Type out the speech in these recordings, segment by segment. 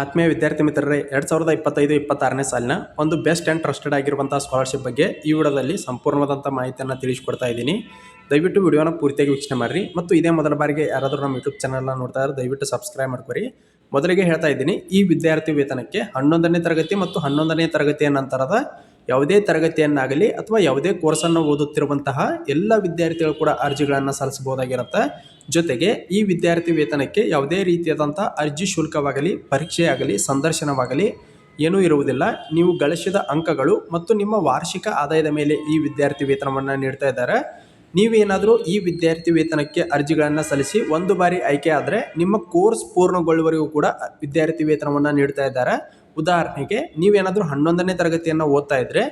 ಆತ್ಮೀಯ ವಿದ್ಯಾರ್ಥಿ ಮಿತ್ರರೇ, ಎರಡು ಸಾವಿರದ ಇಪ್ಪತ್ತೈದು ಇಪ್ಪತ್ತಾರನೇ ಸಾಲಿನ ಒಂದು ಬೆಸ್ಟ್ ಆ್ಯಂಡ್ ಟ್ರಸ್ಟೆಡ್ ಆಗಿರುವಂಥ ಸ್ಕಾಲರ್ಶಿಪ್ ಬಗ್ಗೆ ಈ ವಿಡಿಯೋದಲ್ಲಿ ಸಂಪೂರ್ಣವಾದಂಥ ಮಾಹಿತಿಯನ್ನು ತಿಳಿಸ್ಕೊಡ್ತಾ ಇದ್ದೀನಿ. ದಯವಿಟ್ಟು ವಿಡಿಯೋನ ಪೂರ್ತಿಯಾಗಿ ವೀಕ್ಷಣೆ ಮಾಡಿರಿ ಮತ್ತು ಇದೇ ಮೊದಲ ಬಾರಿಗೆ ಯಾರಾದರೂ ನಮ್ಮ ಯೂಟ್ಯೂಬ್ ಚಾನಲ್ನ ನೋಡ್ತಾ ಇದ್ದಾರೆ ದಯವಿಟ್ಟು ಸಬ್ಸ್ಕ್ರೈಬ್ ಮಾಡ್ಕೊರಿ. ಮೊದಲಿಗೆ ಹೇಳ್ತಾ ಇದ್ದೀನಿ, ಈ ವಿದ್ಯಾರ್ಥಿ ವೇತನಕ್ಕೆ ಹನ್ನೊಂದನೇ ತರಗತಿ ಮತ್ತು ಹನ್ನೊಂದನೇ ತರಗತಿಯ ನಂತರದ ಯಾವುದೇ ತರಗತಿಯನ್ನಾಗಲಿ ಅಥವಾ ಯಾವುದೇ ಕೋರ್ಸನ್ನು ಓದುತ್ತಿರುವಂತಹ ಎಲ್ಲ ವಿದ್ಯಾರ್ಥಿಗಳು ಕೂಡ ಅರ್ಜಿಗಳನ್ನು ಸಲ್ಲಿಸಬಹುದಾಗಿರುತ್ತೆ. ಜೊತೆಗೆ ಈ ವಿದ್ಯಾರ್ಥಿ ವೇತನಕ್ಕೆ ಯಾವುದೇ ರೀತಿಯಾದಂಥ ಅರ್ಜಿ ಶುಲ್ಕವಾಗಲಿ, ಪರೀಕ್ಷೆಯಾಗಲಿ, ಸಂದರ್ಶನವಾಗಲಿ ಏನೂ ಇರುವುದಿಲ್ಲ. ನೀವು ಗಳಿಸಿದ ಅಂಕಗಳು ಮತ್ತು ನಿಮ್ಮ ವಾರ್ಷಿಕ ಆದಾಯದ ಮೇಲೆ ಈ ವಿದ್ಯಾರ್ಥಿ ವೇತನವನ್ನು ನೀಡ್ತಾ ಇದ್ದಾರೆ. ನೀವೇನಾದರೂ ಈ ವಿದ್ಯಾರ್ಥಿ ವೇತನಕ್ಕೆ ಅರ್ಜಿಗಳನ್ನು ಸಲ್ಲಿಸಿ ಒಂದು ಬಾರಿ ಆಯ್ಕೆ ಆದರೆ ನಿಮ್ಮ ಕೋರ್ಸ್ ಪೂರ್ಣಗೊಳ್ಳುವವರೆಗೂ ಕೂಡ ವಿದ್ಯಾರ್ಥಿ ವೇತನವನ್ನು ನೀಡ್ತಾ ಇದ್ದಾರೆ. ಉದಾಹರಣೆಗೆ ನೀವೇನಾದರೂ ಹನ್ನೊಂದನೇ ತರಗತಿಯನ್ನು ಓದ್ತಾ ಇದ್ದರೆ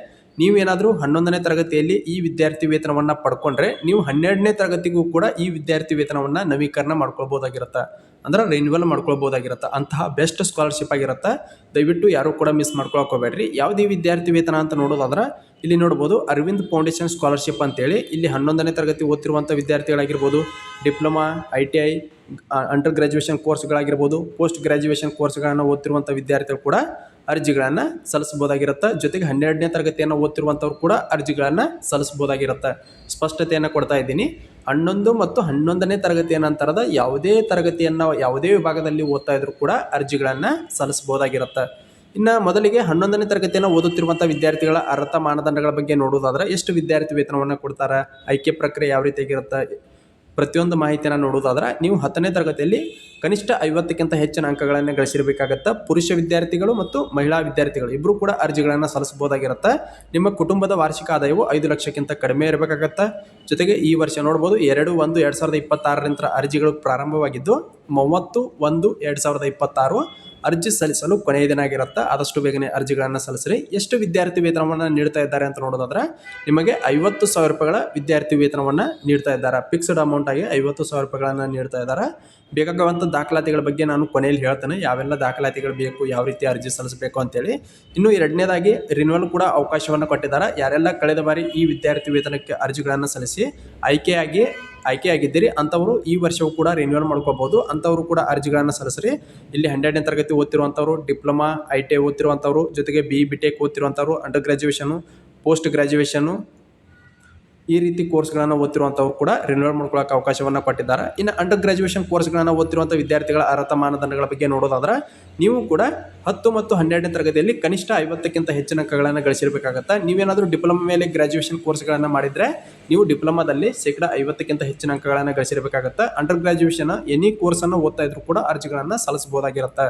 ನೀವೇನಾದರೂ ಹನ್ನೊಂದನೇ ತರಗತಿಯಲ್ಲಿ ಈ ವಿದ್ಯಾರ್ಥಿ ವೇತನವನ್ನು ಪಡ್ಕೊಂಡ್ರೆ ನೀವು ಹನ್ನೆರಡನೇ ತರಗತಿಗೂ ಕೂಡ ಈ ವಿದ್ಯಾರ್ಥಿ ವೇತನವನ್ನು ನವೀಕರಣ ಮಾಡ್ಕೊಳ್ಬೋದಾಗಿರುತ್ತೆ? ಅಂದ್ರೆ ರಿನ್ಯೂವಲ್ ಮಾಡ್ಕೊಳ್ಬೋದಾಗಿರುತ್ತೆ? ಅಂತಹ ಬೆಸ್ಟ್ ಸ್ಕಾಲರ್ಶಿಪ್ ಆಗಿರುತ್ತೆ? ದಯವಿಟ್ಟು ಯಾರೂ ಕೂಡ ಮಿಸ್ ಮಾಡ್ಕೊಳಕ್ಕೆ ಹೋಗ್ಬೇಡ್ರಿ ಯಾವುದೇ ವಿದ್ಯಾರ್ಥಿ ವೇತನ ಅಂತ ನೋಡೋದಾದ್ರೆ ಇಲ್ಲಿ ನೋಡ್ಬೋದು ಅರವಿಂದ್ ಫೌಂಡೇಶನ್ ಸ್ಕಾಲರ್ಶಿಪ್ ಅಂತೇಳಿ ಇಲ್ಲಿ ಹನ್ನೊಂದನೇ ತರಗತಿ ಓದ್ತಿರುವಂಥ ವಿದ್ಯಾರ್ಥಿಗಳಾಗಿರ್ಬೋದು, diploma, I T I, under graduation ಕೋರ್ಸ್ಗಳಾಗಿರ್ಬೋದು post graduation ಕೋರ್ಸ್ಗಳನ್ನು ಓದ್ತಿರುವಂಥ ವಿದ್ಯಾರ್ಥಿಗಳು ಕೂಡ ಅರ್ಜಿಗಳನ್ನು ಸಲ್ಲಿಸಬಹುದಾಗಿರುತ್ತೆ. ಜೊತೆಗೆ ಹನ್ನೆರಡನೇ ತರಗತಿಯನ್ನು ಓದ್ತಿರುವಂಥವ್ರು ಕೂಡ ಅರ್ಜಿಗಳನ್ನು ಸಲ್ಲಿಸಬಹುದಾಗಿರುತ್ತೆ. ಸ್ಪಷ್ಟತೆಯನ್ನು ಕೊಡ್ತಾ ಇದ್ದೀನಿ. ಹನ್ನೊಂದು ಮತ್ತು ಹನ್ನೊಂದನೇ ತರಗತಿಯ ನಂತರದ ಯಾವುದೇ ತರಗತಿಯನ್ನು ಯಾವುದೇ ವಿಭಾಗದಲ್ಲಿ ಓದ್ತಾ ಇದ್ರೂ ಕೂಡ ಅರ್ಜಿಗಳನ್ನು ಸಲ್ಲಿಸಬಹುದಾಗಿರುತ್ತೆ. ಇನ್ನು ಮೊದಲಿಗೆ ಹನ್ನೊಂದನೇ ತರಗತಿಯನ್ನು ಓದುತ್ತಿರುವಂಥ ವಿದ್ಯಾರ್ಥಿಗಳ ಅರ್ಹತಾ ಮಾನದಂಡಗಳ ಬಗ್ಗೆ ನೋಡುವುದಾದ್ರೆ, ಎಷ್ಟು ವಿದ್ಯಾರ್ಥಿ ವೇತನವನ್ನು ಕೊಡ್ತಾರೆ ಆಯ್ಕೆ ಪ್ರಕ್ರಿಯೆ ಯಾವ ರೀತಿಯಾಗಿರುತ್ತೆ ಪ್ರತಿಯೊಂದು ಮಾಹಿತಿಯನ್ನು ನೋಡೋದಾದ್ರೆ ನೀವು ಹತ್ತನೇ ತರಗತಿಯಲ್ಲಿ ಕನಿಷ್ಠ ಐವತ್ತಕ್ಕಿಂತ ಹೆಚ್ಚಿನ ಅಂಕಗಳನ್ನು ಗಳಿಸಿರಬೇಕಾಗತ್ತೆ. ಪುರುಷ ವಿದ್ಯಾರ್ಥಿಗಳು ಮತ್ತು ಮಹಿಳಾ ವಿದ್ಯಾರ್ಥಿಗಳು. ಇಬ್ಬರು ಕೂಡ ಅರ್ಜಿಗಳನ್ನು ಸಲ್ಲಿಸಬಹುದಾಗಿರುತ್ತೆ. ನಿಮ್ಮ ಕುಟುಂಬದ ವಾರ್ಷಿಕ ಆದಾಯವು ಐದು ಲಕ್ಷಕ್ಕಿಂತ ಕಡಿಮೆ ಇರಬೇಕಾಗತ್ತೆ. ಜೊತೆಗೆ ಈ ವರ್ಷ ನೋಡ್ಬೋದು ಎರಡು ಒಂದು ಎರಡು ಸಾವಿರದ ಇಪ್ಪತ್ತಾರರಿಂದ ಅರ್ಜಿಗಳು ಪ್ರಾರಂಭವಾಗಿದ್ದು ಮೂವತ್ತು, ಒಂದು, ಎರಡು ಸಾವಿರದ ಇಪ್ಪತ್ತಾರು ಅರ್ಜಿ ಸಲ್ಲಿಸಲು ಕೊನೆಯ ದಿನ ಆಗಿರುತ್ತೆ. ಆದಷ್ಟು ಬೇಗನೆ ಅರ್ಜಿಗಳನ್ನು ಸಲ್ಲಿಸಿರಿ. ಎಷ್ಟು ವಿದ್ಯಾರ್ಥಿ ವೇತನವನ್ನು ನೀಡ್ತಾ ಇದ್ದಾರೆ ಅಂತ ನೋಡೋದಾದ್ರೆ, ನಿಮಗೆ ಐವತ್ತು ಸಾವಿರ ರೂಪಾಯಿಗಳ ವಿದ್ಯಾರ್ಥಿ ವೇತನವನ್ನು ನೀಡ್ತಾ ಇದ್ದಾರೆ. ಫಿಕ್ಸ್ಡ್ ಅಮೌಂಟ್ ಆಗಿ ಐವತ್ತು ಸಾವಿರ ರೂಪಾಯಿಗಳನ್ನು ನೀಡ್ತಾ ಇದ್ದಾರೆ. ಬೇಕಾಗುವಂಥ ದಾಖಲಾತಿಗಳ ಬಗ್ಗೆ ನಾನು ಕೊನೆಯಲ್ಲಿ ಹೇಳ್ತೇನೆ. ಯಾವೆಲ್ಲ ದಾಖಲಾತಿಗಳು ಬೇಕು, ಯಾವ ರೀತಿ ಅರ್ಜಿ ಸಲ್ಲಿಸಬೇಕು ಅಂತೇಳಿ. ಇನ್ನು ಎರಡನೇದಾಗಿ ರಿನ್ಯೂವಲ್ ಕೂಡ ಅವಕಾಶವನ್ನು ಕೊಟ್ಟಿದ್ದಾರೆ. ಯಾರೆಲ್ಲ ಕಳೆದ ಬಾರಿ ಈ ವಿದ್ಯಾರ್ಥಿ ವೇತನಕ್ಕೆ ಅರ್ಜಿಗಳನ್ನು ಸಲ್ಲಿಸಿ, ಆಯ್ಕೆಯಾಗಿ ಆಯ್ಕೆಯಾಗಿದ್ದೀರಿ ಅಂಥವರು ಈ ವರ್ಷವೂ ಕೂಡ ರಿನ್ಯೂವಲ್ ಮಾಡ್ಕೋಬಹುದು ಅಂಥವರು ಕೂಡ ಅರ್ಜಿಗಳನ್ನು ಸಲ್ಲಿಸ್ರಿ. ಇಲ್ಲಿ ಹನ್ನೆರಡನೇ ತರಗತಿ ಓದ್ತಿರುವಂಥವ್ರು, ಡಿಪ್ಲೊಮಾ ಐ ಟಿ ಐ ಓದ್ತಿರುವಂಥವ್ರು, ಜೊತೆಗೆ ಬಿ ಬಿ ಟೆಕ್ ಓದ್ತಿರುವಂಥವ್ರು ಅಂಡರ್ ಗ್ರ್ಯಾಜುಯೇಷನು ಪೋಸ್ಟ್ ಗ್ರ್ಯಾಜುಯೇಷನು ಈ ರೀತಿ ಕೋರ್ಸ್ಗಳನ್ನು ಓದ್ತಿರುವಂಥವ್ರು ಕೂಡ ರಿನ್ಯೂವಲ್ ಮಾಡ್ಕೊಳ್ಳೋಕೆ ಅವಕಾಶವನ್ನು ಕೊಟ್ಟಿದ್ದಾರೆ. ಇನ್ನು ಅಂಡರ್ ಗ್ರ್ಯಾಜುಯೇಷನ್ ಕೋರ್ಸ್ಗಳನ್ನು ಓದ್ತಿರುವಂಥ ವಿದ್ಯಾರ್ಥಿಗಳ ಅರ್ಹತಾ ಮಾನದಂಡಗಳ ಬಗ್ಗೆ ನೋಡೋದಾದ್ರೆ, ನೀವು ಕೂಡ ಹತ್ತು ಮತ್ತು ಹನ್ನೆರಡನೇ ತರಗತಿಯಲ್ಲಿ ಕನಿಷ್ಠ ಐವತ್ತಕ್ಕಿಂತ ಹೆಚ್ಚಿನ ಅಂಕಗಳನ್ನು ಗಳಿಸಿರಬೇಕಾಗತ್ತೆ. ನೀವೇನಾದರೂ ಡಿಪ್ಲೊಮಾ ಮೇಲೆ ಗ್ರ್ಯಾಜುಯೇಷನ್ ಕೋರ್ಸ್ಗಳನ್ನು ಮಾಡಿದರೆ, ನೀವು ಡಿಪ್ಲೊಮಾದಲ್ಲಿ ಶೇಕಡ ಐವತ್ತಕ್ಕಿಂತ ಹೆಚ್ಚಿನ ಅಂಕಗಳನ್ನು ಗಳಿಸಿರಬೇಕಾಗತ್ತೆ. ಅಂಡರ್ ಗ್ರ್ಯಾಜುಯೇಷನ್ ಎನಿ ಕೋರ್ಸನ್ನು ಓದ್ತಾ ಇದ್ರು ಕೂಡ ಅರ್ಜಿಗಳನ್ನು ಸಲ್ಲಿಸಬಹುದಾಗಿರುತ್ತೆ.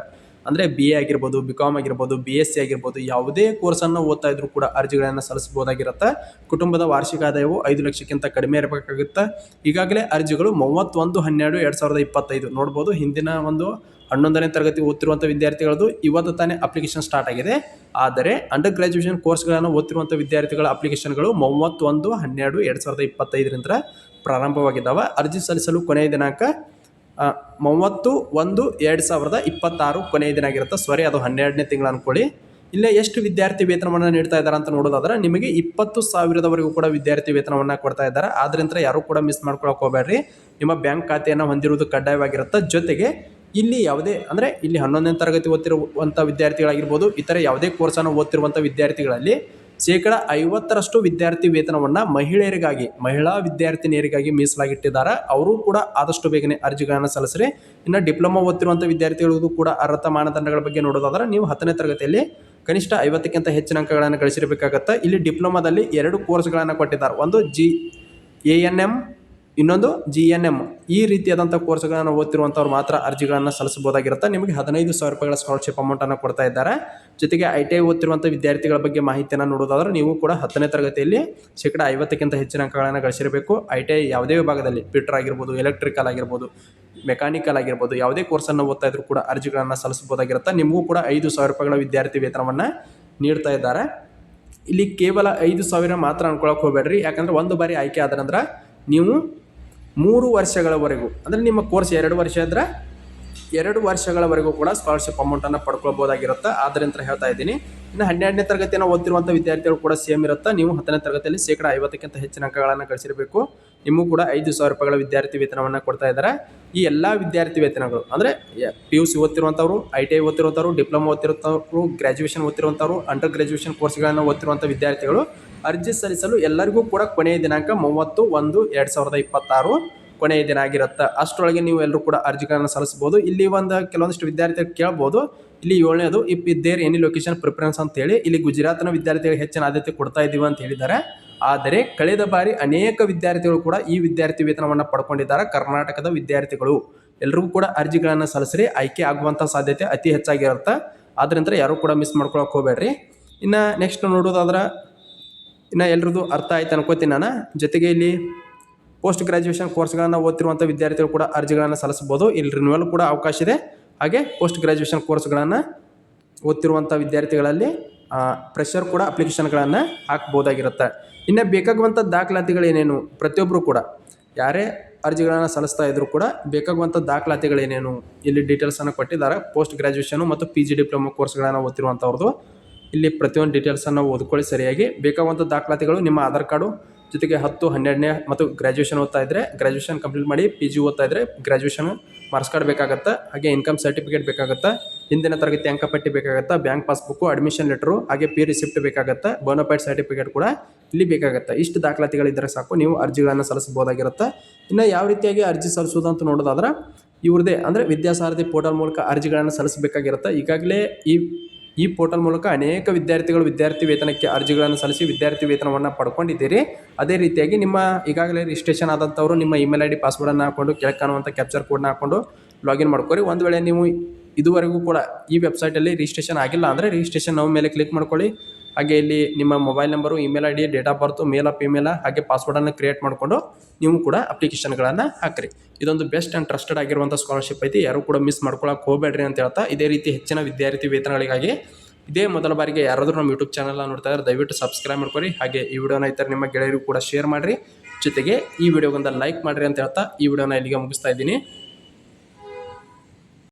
ಅಂದರೆ ಬಿ ಎ ಆಗಿರ್ಬೋದು ಬಿ ಕಾಮ್ ಆಗಿರ್ಬೋದು ಬಿ ಎಸ್ ಸಿ ಆಗಿರ್ಬೋದು, ಯಾವುದೇ ಕೋರ್ಸನ್ನು ಓದ್ತಾ ಇದ್ರು ಕೂಡ ಅರ್ಜಿಗಳನ್ನು ಸಲ್ಲಿಸಬಹುದಾಗಿರುತ್ತೆ. ಕುಟುಂಬದ ವಾರ್ಷಿಕ ಆದಾಯವು ಐದು ಲಕ್ಷಕ್ಕಿಂತ ಕಡಿಮೆ ಇರಬೇಕಾಗುತ್ತೆ. ಈಗಾಗಲೇ ಅರ್ಜಿಗಳು ಮೂವತ್ತೊಂದು, ಹನ್ನೆರಡು, ಎರಡು ಸಾವಿರದ ಇಪ್ಪತ್ತೈದು. ನೋಡ್ಬೋದು, ಹಿಂದಿನ ಒಂದು ಹನ್ನೊಂದನೇ ತರಗತಿ ಓದ್ತಿರುವಂಥ ವಿದ್ಯಾರ್ಥಿಗಳದ್ದು ಇವತ್ತು ತಾನೇ ಅಪ್ಲಿಕೇಶನ್ ಸ್ಟಾರ್ಟ್ ಆಗಿದೆ. ಆದರೆ ಅಂಡರ್ ಗ್ರ್ಯಾಜುಯೇಷನ್ ಕೋರ್ಸ್ಗಳನ್ನು ಓದ್ತಿರುವಂಥ ವಿದ್ಯಾರ್ಥಿಗಳ ಅಪ್ಲಿಕೇಶನ್ಗಳು ಮೂವತ್ತೊಂದು, ಹನ್ನೆರಡು, ಎರಡು ಸಾವಿರದ ಇಪ್ಪತ್ತೈದರಿಂದ ಪ್ರಾರಂಭವಾಗಿದ್ದಾವೆ. ಅರ್ಜಿ ಸಲ್ಲಿಸಲು ಕೊನೆಯ ದಿನಾಂಕ ಮೂವತ್ತು, ಒಂದು, ಎರಡು ಸಾವಿರದ ಇಪ್ಪತ್ತಾರು ಕೊನೆಯ ದಿನ ಆಗಿರುತ್ತೆ. ಸಾರಿ ಅದು ಹನ್ನೆರಡನೇ ತಿಂಗಳು ಅನ್ಕೊಳ್ಳಿ. ಇಲ್ಲೇ ಎಷ್ಟು ವಿದ್ಯಾರ್ಥಿ ವೇತನವನ್ನು ನೀಡ್ತಾ ಇದ್ದಾರೆ ಅಂತ ನೋಡೋದಾದ್ರೆ, ನಿಮಗೆ ಇಪ್ಪತ್ತು ಸಾವಿರದವರೆಗೂ ಕೂಡ ವಿದ್ಯಾರ್ಥಿ ವೇತನವನ್ನು ಕೊಡ್ತಾ ಇದ್ದಾರೆ. ಆದ್ರಿಂದ ಯಾರು ಕೂಡ ಮಿಸ್ ಮಾಡ್ಕೊಳಕ್ಕೆ ಹೋಗ್ಬೇಡ್ರಿ. ನಿಮ್ಮ ಬ್ಯಾಂಕ್ ಖಾತೆಯನ್ನು ಹೊಂದಿರುವುದು ಕಡ್ಡಾಯವಾಗಿರುತ್ತೆ. ಜೊತೆಗೆ ಇಲ್ಲಿ ಯಾವುದೇ, ಅಂದರೆ ಇಲ್ಲಿ ಹನ್ನೊಂದನೇ ತರಗತಿ ಓದ್ತಿರುವಂಥ ವಿದ್ಯಾರ್ಥಿಗಳಾಗಿರ್ಬೋದು, ಇತರೆ ಯಾವುದೇ ಕೋರ್ಸನ್ನು ಓದ್ತಿರುವಂಥ ವಿದ್ಯಾರ್ಥಿಗಳಲ್ಲಿ ಶೇಕಡ ಐವತ್ತರಷ್ಟು ವಿದ್ಯಾರ್ಥಿ ವೇತನವನ್ನು ಮಹಿಳೆಯರಿಗಾಗಿ, ಮಹಿಳಾ ವಿದ್ಯಾರ್ಥಿನಿಯರಿಗಾಗಿ ಮೀಸಲಾಗಿಟ್ಟಿದ್ದಾರೆ. ಅವರು ಕೂಡ ಆದಷ್ಟು ಬೇಗನೆ ಅರ್ಜಿಗಳನ್ನು ಸಲ್ಲಿಸ್ರಿ. ಇನ್ನು ಡಿಪ್ಲೊಮಾ ಓದ್ತಿರುವಂಥ ವಿದ್ಯಾರ್ಥಿಗಳಿಗೂ ಕೂಡ ಅರ್ಹತಾ ಮಾನದಂಡಗಳ ಬಗ್ಗೆ ನೋಡೋದಾದ್ರೆ ನೀವು ಹತ್ತನೇ ತರಗತಿಯಲ್ಲಿ ಕನಿಷ್ಠ ಐವತ್ತಕ್ಕಿಂತ ಹೆಚ್ಚಿನ ಅಂಕಗಳನ್ನು ಗಳಿಸಿರಬೇಕಾಗತ್ತೆ. ಇಲ್ಲಿ ಡಿಪ್ಲೊಮಾದಲ್ಲಿ ಎರಡು ಕೋರ್ಸ್ಗಳನ್ನು ಕೊಟ್ಟಿದ್ದಾರೆ. ಒಂದು ಜಿ ಎ ಎನ್ ಎಂ ಇನ್ನೊಂದು ಜಿ ಎನ್ ಎಂ ಈ ರೀತಿಯಾದಂಥ ಕೋರ್ಸ್ಗಳನ್ನು ಓದ್ತಿರುವಂಥವ್ರು ಮಾತ್ರ ಅರ್ಜಿಗಳನ್ನು ಸಲ್ಲಿಸಬಹುದಾಗಿರುತ್ತೆ. ನಿಮಗೆ ಹದಿನೈದು ಸಾವಿರ ರೂಪಾಯಿಗಳ ಸ್ಕಾಲರ್ಶಿಪ್ ಅಮೌಂಟನ್ನು ಕೊಡ್ತಾ ಇದ್ದಾರೆ. ಜೊತೆಗೆ ಐ ಟಿ ಐ ಓದ್ತಿರುವಂಥ ವಿದ್ಯಾರ್ಥಿಗಳ ಬಗ್ಗೆ ಮಾಹಿತಿಯನ್ನು ನೋಡೋದಾದ್ರೆ ನೀವು ಕೂಡ ಹತ್ತನೇ ತರಗತಿಯಲ್ಲಿ ಶೇಕಡ ಐವತ್ತಕ್ಕಿಂತ ಹೆಚ್ಚಿನ ಅಂಕಗಳನ್ನು ಗಳಿಸಿರಬೇಕು. ಐ ಟಿ ಐ ಯಾವುದೇ ವಿಭಾಗದಲ್ಲಿ ಫಿಟ್ರ್ ಆಗಿರ್ಬೋದು ಎಲೆಕ್ಟ್ರಿಕಲ್ ಆಗಿರ್ಬೋದು ಮೆಕ್ಯಾನಿಕಲ್ ಆಗಿರ್ಬೋದು, ಯಾವುದೇ ಕೋರ್ಸನ್ನು ಓದ್ತಾ ಇದ್ರೂ ಕೂಡ ಅರ್ಜಿಗಳನ್ನು ಸಲ್ಲಿಸಬಹುದಾಗಿರುತ್ತೆ. ನಿಮಗೂ ಕೂಡ ಐದು ಸಾವಿರ ರೂಪಾಯಿಗಳ ವಿದ್ಯಾರ್ಥಿ ವೇತನವನ್ನು ನೀಡ್ತಾ ಇದ್ದಾರೆ. ಇಲ್ಲಿ ಕೇವಲ ಐದು ಸಾವಿರ ಮಾತ್ರ ಅನ್ಕೊಳಕ್ಕೆ ಹೋಗಬೇಡ್ರಿ. ಯಾಕಂದ್ರೆ ಒಂದು ಬಾರಿ ಆಯ್ಕೆ ಆದ್ರಂದ್ರೆ ನೀವು ಮೂರು ವರ್ಷಗಳವರೆಗೂ, ಅಂದರೆ ನಿಮ್ಮ ಕೋರ್ಸ್ ಎರಡು ವರ್ಷ ಇದ್ದರೆ ಎರಡು ವರ್ಷಗಳವರೆಗೂ ಕೂಡ ಸ್ಕಾಲರ್ಶಿಪ್ ಅಮೌಂಟನ್ನು ಪಡ್ಕೊಳ್ಬೋದಾಗಿರುತ್ತೆ. ಆದ್ದರಿಂದ ಹೇಳ್ತಾ ಇದ್ದೀನಿ, ಇನ್ನು ಹನ್ನೆರಡನೇ ತರಗತಿಯನ್ನು ಓದ್ತಿರುವಂಥ ವಿದ್ಯಾರ್ಥಿಗಳು ಕೂಡ ಸೇಮ್ ಇರುತ್ತೆ. ನೀವು ಹತ್ತನೇ ತರಗತಿಯಲ್ಲಿ ಶೇಕಡ ಐವತ್ತಕ್ಕಿಂತ ಹೆಚ್ಚಿನ ಅಂಕಗಳನ್ನು ಗಳಿಸಿರಬೇಕು. ನಿಮಗೂ ಕೂಡ ಐದು ಸಾವಿರ ರೂಪಾಯಿಗಳ ವಿದ್ಯಾರ್ಥಿ ವೇತನವನ್ನು ಕೊಡ್ತಾ ಇದ್ದಾರೆ. ಈ ಎಲ್ಲ ವಿದ್ಯಾರ್ಥಿ ವೇತನಗಳು, ಅಂದರೆ ಪಿ ಯು ಸಿ ಓದ್ತಿರುವಂಥವ್ರು ಐ ಟಿ ಐ ಓದ್ತಿರುವಂಥವ್ರು ಡಿಪ್ಲೊಮಾ ಓದ್ತಿರುವಂಥವ್ರು ಗ್ರ್ಯಾಜುಯೇಷನ್ ಓದ್ತಿರುವಂಥವ್ರು ಅಂಡರ್ ಗ್ರ್ಯಾಜುಯೇಷನ್ ಕೋರ್ಸ್ಗಳನ್ನು ಓದ್ತಿರುವಂಥ ವಿದ್ಯಾರ್ಥಿಗಳು ಅರ್ಜಿ ಸಲ್ಲಿಸಲು ಎಲ್ಲರಿಗೂ ಕೂಡ ಕೊನೆಯ ದಿನಾಂಕ ಮೂವತ್ತು ಒಂದು ಎರಡು ಸಾವಿರದ ಇಪ್ಪತ್ತಾರು ಕೊನೆಯ ದಿನ ಆಗಿರುತ್ತೆ. ಅಷ್ಟರೊಳಗೆ ನೀವು ಎಲ್ಲರೂ ಕೂಡ ಅರ್ಜಿಗಳನ್ನು ಸಲ್ಲಿಸ್ಬೋದು ಇಲ್ಲಿ ಒಂದು ಕೆಲವೊಂದಿಷ್ಟು ವಿದ್ಯಾರ್ಥಿಗಳು ಕೇಳ್ಬೋದು ಇಲ್ಲಿ ಏಳನೇದು ಇಪ್ ಇದ್ದೇರ್ ಎನಿ ಲೊಕೇಶನ್ ಪ್ರಿಫರೆನ್ಸ್ ಅಂತ ಹೇಳಿ, ಇಲ್ಲಿ ಗುಜರಾತ್ನ ವಿದ್ಯಾರ್ಥಿಗಳಿಗೆ ಹೆಚ್ಚಿನ ಆದ್ಯತೆ ಕೊಡ್ತಾ ಇದ್ದೀವಿ ಅಂತ ಹೇಳಿದ್ದಾರೆ. ಆದರೆ ಕಳೆದ ಬಾರಿ ಅನೇಕ ವಿದ್ಯಾರ್ಥಿಗಳು ಕೂಡ ಈ ವಿದ್ಯಾರ್ಥಿ ವೇತನವನ್ನು ಪಡ್ಕೊಂಡಿದ್ದಾರೆ. ಕರ್ನಾಟಕದ ವಿದ್ಯಾರ್ಥಿಗಳು. ಎಲ್ಲರಿಗೂ ಕೂಡ ಅರ್ಜಿಗಳನ್ನು ಸಲ್ಲಿಸ್ರಿ. ಆಯ್ಕೆ ಆಗುವಂಥ ಸಾಧ್ಯತೆ ಅತಿ ಹೆಚ್ಚಾಗಿರುತ್ತೆ. ಆದ್ರಿಂದ ಯಾರು ಕೂಡ ಮಿಸ್ ಮಾಡ್ಕೊಳಕ್ಕೆ ಹೋಗ್ಬೇಡ್ರಿ. ಇನ್ನು ನೆಕ್ಸ್ಟ್ ನೋಡೋದಾದ್ರೆ ಇನ್ನು ಎಲ್ರದ್ದು ಅರ್ಥ ಆಯ್ತು ಅನ್ಕೋತೀನಿ ನಾನು. ಜೊತೆಗೆ ಇಲ್ಲಿ ಪೋಸ್ಟ್ ಗ್ರಾಜುಯೇಷನ್ ಕೋರ್ಸ್ಗಳನ್ನು ಓದ್ತಿರುವಂಥ ವಿದ್ಯಾರ್ಥಿಗಳು ಕೂಡ ಅರ್ಜಿಗಳನ್ನು ಸಲ್ಲಿಸ್ಬೋದು ಇಲ್ಲಿ ರಿನ್ಯೂವಲ್ ಕೂಡ ಅವಕಾಶ ಇದೆ. ಹಾಗೆ ಪೋಸ್ಟ್ ಗ್ರ್ಯಾಜುಯೇಷನ್ ಕೋರ್ಸ್ಗಳನ್ನು ಓದ್ತಿರುವಂಥ ವಿದ್ಯಾರ್ಥಿಗಳಲ್ಲಿ ಪ್ರೆಷರ್ ಕೂಡ ಅಪ್ಲಿಕೇಶನ್ಗಳನ್ನು ಹಾಕ್ಬೋದಾಗಿರುತ್ತೆ. ಇನ್ನು ಬೇಕಾಗುವಂಥ ದಾಖಲಾತಿಗಳೇನೇನು ಪ್ರತಿಯೊಬ್ಬರು ಕೂಡ. ಯಾರೇ ಅರ್ಜಿಗಳನ್ನು ಸಲ್ಲಿಸ್ತಾ ಇದ್ದರೂ ಕೂಡ ಬೇಕಾಗುವಂಥ ದಾಖಲಾತಿಗಳೇನೇನು ಇಲ್ಲಿ ಡೀಟೇಲ್ಸನ್ನು ಕೊಟ್ಟಿದ್ದಾರೆ. ಪೋಸ್ಟ್ ಗ್ರ್ಯಾಜುಯೇಷನು ಮತ್ತು ಪಿ ಜಿ ಡಿಪ್ಲೊಮೊ ಕೋರ್ಸ್ಗಳನ್ನು ಓದ್ತಿರುವಂಥವ್ರದ್ದು ಇಲ್ಲಿ ಪ್ರತಿಯೊಂದು ಡೀಟೇಲ್ಸನ್ನು ಓದ್ಕೊಳ್ಳಿ ಸರಿಯಾಗಿ. ಬೇಕಾಗುವಂಥ ದಾಖಲಾತಿಗಳು ನಿಮ್ಮ ಆಧಾರ್ ಕಾರ್ಡು, ಜೊತೆಗೆ ಹತ್ತು, ಹನ್ನೆರಡನೇ ಮತ್ತು ಗ್ರ್ಯಾಜುಯೇಷನ್ ಓದ್ತಾ ಇದ್ದರೆ ಗ್ರ್ಯಾಜುಯೇಷನ್ ಕಂಪ್ಲೀಟ್ ಮಾಡಿ ಪಿ ಜಿ ಓದ್ತಾ ಇದ್ದರೆ ಗ್ರ್ಯಾಜುಯೇಷನ್ ಮಾರ್ಕ್ಸ್ ಕಾರ್ಡ್ ಬೇಕಾಗುತ್ತೆ, ಹಾಗೆ ಇನ್ಕಮ್ ಸರ್ಟಿಫಿಕೇಟ್ ಬೇಕಾಗುತ್ತೆ, ಹಿಂದಿನ ತರಗತಿ ಅಂಕಪಟ್ಟಿ ಬೇಕಾಗುತ್ತೆ ಬ್ಯಾಂಕ್ ಪಾಸ್ಬುಕ್ಕು ಅಡ್ಮಿಷನ್ ಲೆಟ್ರು ಹಾಗೆ ಪಿ ರಿಸಿಪ್ಟ್ ಬೇಕಾಗುತ್ತೆ ಬೋನಫೈಡ್ ಸರ್ಟಿಫಿಕೇಟ್ ಕೂಡ ಇಲ್ಲಿ ಬೇಕಾಗುತ್ತೆ. ಇಷ್ಟು ದಾಖಲಾತಿಗಳಿದ್ದರೆ ಸಾಕು, ನೀವು ಅರ್ಜಿಗಳನ್ನು ಸಲ್ಲಿಸಬಹುದಾಗಿರುತ್ತೆ. ಇನ್ನು ಯಾವ ರೀತಿಯಾಗಿ ಅರ್ಜಿ ಸಲ್ಲಿಸೋದು ನೋಡೋದಾದ್ರೆ ಇವ್ರದೇ ಅಂದರೆ ವಿದ್ಯಾಸಾರಥಿ ಪೋರ್ಟಲ್ ಮೂಲಕ ಅರ್ಜಿಗಳನ್ನು ಸಲ್ಲಿಸಬೇಕಾಗಿರುತ್ತೆ. ಈಗಾಗಲೇ ಈ ಈ ಪೋರ್ಟಲ್ ಮೂಲಕ ಅನೇಕ ವಿದ್ಯಾರ್ಥಿಗಳು ವಿದ್ಯಾರ್ಥಿ ವೇತನಕ್ಕೆ ಅರ್ಜಿಗಳನ್ನು ಸಲ್ಲಿಸಿ ವಿದ್ಯಾರ್ಥಿ ವೇತನವನ್ನು ಪಡ್ಕೊಂಡಿದ್ದೀರಿ. ಅದೇ ರೀತಿಯಾಗಿ ನಿಮ್ಮ ಈಗಾಗಲೇ ರಿಜಿಸ್ಟ್ರೇಷನ್ ಆದಂಥವರು ನಿಮ್ಮ ಇಮೇಲ್ ಐ ಡಿ ಪಾಸ್ವರ್ಡನ್ನು ಹಾಕೊಂಡು ಕೆಳಗೆ ಕಾಣುವಂಥ ಕ್ಯಾಪ್ಚರ್ ಕೋಡ್ನ ಹಾಕೊಂಡು ಲಾಗಿನ್ ಮಾಡ್ಕೊರಿ. ಒಂದು ವೇಳೆ ನೀವು ಇದುವರೆಗೂ ಕೂಡ ಈ ವೆಬ್ಸೈಟಲ್ಲಿ ರಿಜಿಸ್ಟ್ರೇಷನ್ ಆಗಿಲ್ಲ ಅಂದರೆ ರಿಜಿಸ್ಟ್ರೇಷನ್ ನಾವು ಮೇಲೆ ಕ್ಲಿಕ್ ಮಾಡ್ಕೊಳ್ಳಿ. ಹಾಗೆ ಇಲ್ಲಿ ನಿಮ್ಮ mobile number email I D date of birth male of female ಹಾಗೆ ಪಾಸ್ವರ್ಡನ್ನು ಕ್ರಿಯೇಟ್ ಮಾಡಿಕೊಂಡು ನೀವು ಕೂಡ ಅಪ್ಲಿಕೇಶನ್ಗಳನ್ನು ಹಾಕ್ರಿ. ಇದೊಂದು ಬೆಸ್ಟ್ ಆ್ಯಂಡ್ ಟ್ರಸ್ಟೆಡ್ ಆಗಿರುವಂಥ ಸ್ಕಾಲರ್ಶಿಪ್ ಐತಿ. ಯಾರು ಕೂಡ ಮಿಸ್ ಮಾಡ್ಕೊಳಕ್ಕೆ ಹೋಗಬೇಡ್ರಿ ಅಂತ ಹೇಳ್ತಾ ಇದೇ ರೀತಿ ಹೆಚ್ಚಿನ ವಿದ್ಯಾರ್ಥಿ ವೇತನಗಳಿಗಾಗಿ ಇದೇ ಮೊದಲ ಬಾರಿಗೆ ಯಾರಾದರೂ ನಮ್ಮ ಯೂಟ್ಯೂಬ್ ಚಾನಲ್ನ ನೋಡ್ತಾ ಇದ್ದಾರೆ ದಯವಿಟ್ಟು ಸಬ್ಸ್ಕ್ರೈಬ್ ಮಾಡ್ಕೊರಿ. ಹಾಗೆ ಈ ವಿಡಿಯೋನ ಇತರ ನಿಮ್ಮ ಗೆಳೆಯರಿಗೂ ಕೂಡ ಶೇರ್ ಮಾಡಿರಿ. ಜೊತೆಗೆ ಈ ವಿಡಿಯೋಗೊಂದು ಲೈಕ್ ಮಾಡಿರಿ ಅಂತ ಹೇಳ್ತಾ ಈ ವಿಡಿಯೋನ ಇಲ್ಲಿಗೆ ಮುಗಿಸ್ತಾ ಇದ್ದೀನಿ.